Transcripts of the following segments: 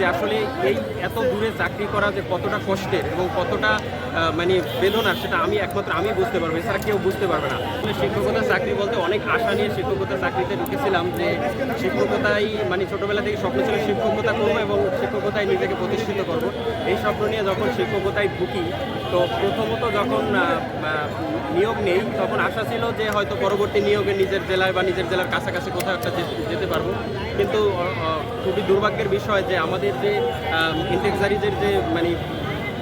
যে আসলে এই এত দূরে চাকরি করা যে কতটা কষ্টের এবং কতটা মানে বেদনার সেটা আমি একমাত্র আমি বুঝতে পারব, এছাড়া কেউ বুঝতে পারবে না। শিক্ষকতা চাকরি বলতে অনেক আশা নিয়ে শিক্ষকতা চাকরিতে ঢুকেছিলাম যে শিক্ষকতাই মানে ছোটবেলা থেকে স্বপ্ন ছিল শিক্ষকতা করব এবং শিক্ষকতায় নিজেকে প্রতিষ্ঠিত করব। এই স্বপ্ন নিয়ে যখন শিক্ষকতায় ঢুকি, তো প্রথমত যখন নিয়োগ নেই, তখন আশা ছিল যে হয়তো পরবর্তী নিয়োগে নিজের জেলায় বা নিজের জেলার কাছাকাছি কোথাও একটা যেতে- পারব। কিন্তু খুবই দুর্ভাগ্যের বিষয় যে আমাদের যে ইন্টেক্সারিজের যে মানে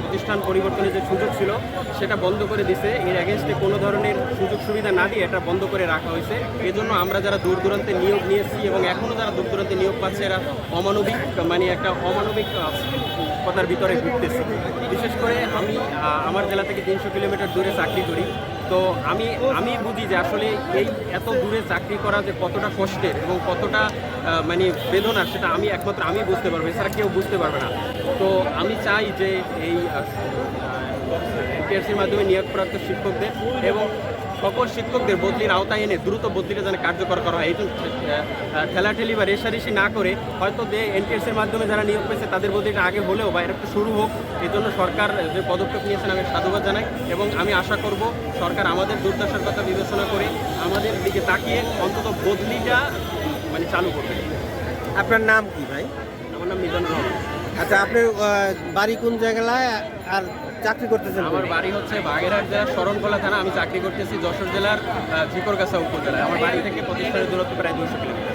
প্রতিষ্ঠান পরিবর্তনের যে সুযোগ ছিল, সেটা বন্ধ করে দিছে। এর অ্যাগেনস্টে কোনো ধরনের সুযোগ সুবিধা না দিয়ে এটা বন্ধ করে রাখা হয়েছে। এজন্য আমরা যারা দূর দূরান্তে নিয়োগ নিয়েছি এবং এখনও যারা দূর দূরান্তে নিয়োগ পাচ্ছে, এরা অমানবিক মানে একটা অমানবিক কথার ভিতরে ঘুরতেছে। বিশেষ করে আমি আমার জেলা থেকে তিনশো কিলোমিটার দূরে চাকরি করি। তো আমি আমি বুঝি যে আসলে এই এত দূরে চাকরি করা যে কতটা কষ্টের এবং কতটা মানে বেদনার সেটা আমি একমাত্র আমি বুঝতে পারব, এছাড়া কেউ বুঝতে পারবে না। তো আমি চাই যে এই এনটিআরসির মাধ্যমে নিয়োগপ্রাপ্ত শিক্ষকদের এবং সকল শিক্ষকদের বদলির আওতায় এনে দ্রুত বদলিটা যেন কার্যকর করা হয়। এই জন্য ঠেলাঠেলি বা রেশারেশি না করে হয়তো যে এনটিএসির মাধ্যমে যারা নিয়োগ পেয়েছে তাদের বদলিটা আগে হলেও বা এর একটা শুরু হোক। এই জন্য সরকার যে পদক্ষেপ নিয়েছেন আমি সাধুবাদ জানাই এবং আমি আশা করব সরকার আমাদের দুর্দশার কথা বিবেচনা করে আমাদের দিকে তাকিয়ে অন্তত বদলিটা মানে চালু করবে। আপনার নাম কি ভাই? আমার নাম মিজানুর রহমান। আচ্ছা আপনি বাড়ি কোন জায়গায় আর চাকরি করতেছেন আমার বাড়ি হচ্ছে বাগেরহাট জেলার শরণকোলা থানা আমি চাকরি করতেছি যশোর জেলার ঝিকরগাছা উপজেলায়। আমার বাড়ি থেকে প্রতিষ্ঠানের দূরত্ব প্রায় দুশো কিলোমিটার।